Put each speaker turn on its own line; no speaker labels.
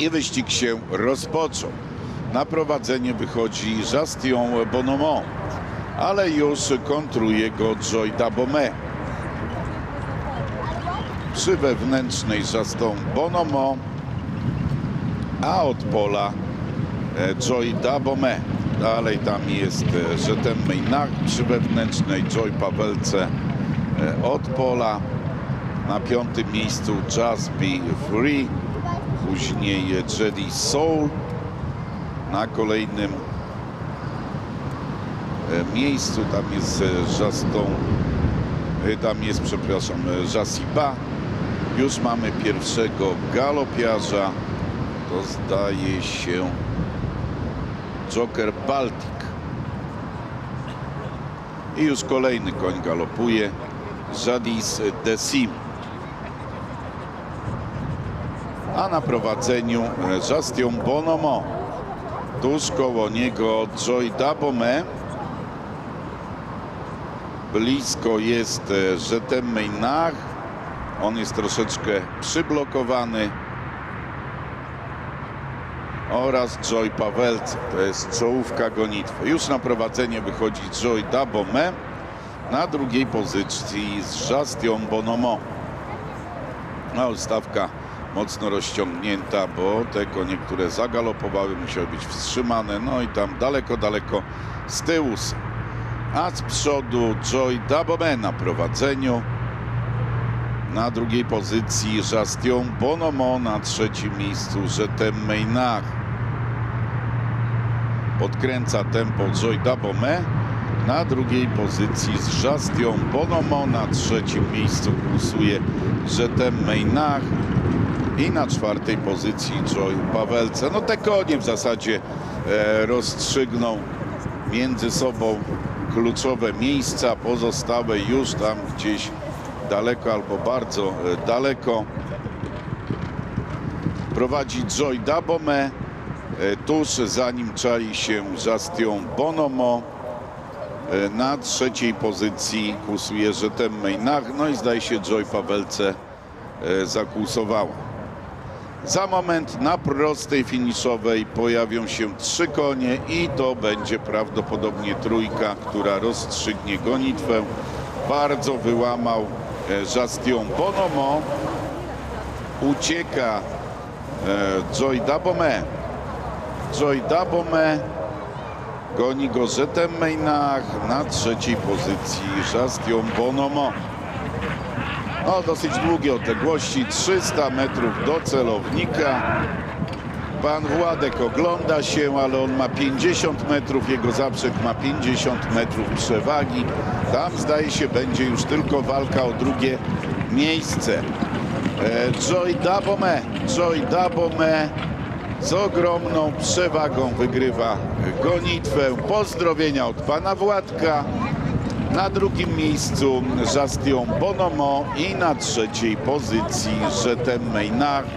i wyścig się rozpoczął. Na prowadzenie wychodzi Jastion Bonomont, ale już kontruje go Joy Dabome. Przy wewnętrznej Jaston Bonomont, a od pola e, Joy Dabome. Dalej tam jest e, Jetem Maynard przy wewnętrznej, Joy Pawelce e, od pola. Na piątym miejscu Just Be Free, później Jedi Soul. Na kolejnym e, miejscu tam jest e, Jaston, e, tam jest, przepraszam, e, Jasiba. Już mamy pierwszego galopiarza. To zdaje się Joker Baltic. I już kolejny koń galopuje. Jadis Desim. A na prowadzeniu e, Jastion Bonomo. Tuż koło niego Joy Dabome. Blisko jest e, Jetem Maynard. On jest troszeczkę przyblokowany. Oraz Joy Pawelce. To jest czołówka gonitwy. Już na prowadzenie wychodzi Joy Dabome. Na drugiej pozycji z Jastion Bonomo. A ustawka mocno rozciągnięta, bo te konie, które zagalopowały, musiały być wstrzymane. No i tam daleko, daleko z tyłu. A z przodu Joy Dabome na prowadzeniu. Na drugiej pozycji Jastion Bonomo, na trzecim miejscu Jetem Maynard. Podkręca tempo Joy Dabome. Na drugiej pozycji z Jastion Bonomo, na trzecim miejscu kursuje Jetem Maynard. I na czwartej pozycji Joy Pawelce. No te konie w zasadzie e, rozstrzygną między sobą kluczowe miejsca, pozostałe już tam gdzieś daleko albo bardzo e, daleko. Prowadzi Joy Dabome, e, tuż za nim czai się Jastion Bonomo. Na trzeciej pozycji kłusuje Jetem Maynard, no i zdaje się Joy Pawelce zakłusowała. Za moment na prostej finiszowej pojawią się trzy konie i to będzie prawdopodobnie trójka, która rozstrzygnie gonitwę. Bardzo wyłamał e, Jastion Bonomo. Ucieka e, Joy Dabome. Joy Dabome goni go Jetem Maynard na trzeciej pozycji Jastion Bonomo. No, dosyć długie odległości, 300 metrów do celownika. Pan Władek ogląda się, ale on ma 50 metrów, jego zaprzek ma 50 metrów przewagi. Tam zdaje się będzie już tylko walka o drugie miejsce. E, Joy Dabome, Joy Dabome z ogromną przewagą wygrywa gonitwę. Pozdrowienia od pana Władka. Na drugim miejscu Jastion Bonomo i na trzeciej pozycji Jetem Maynard.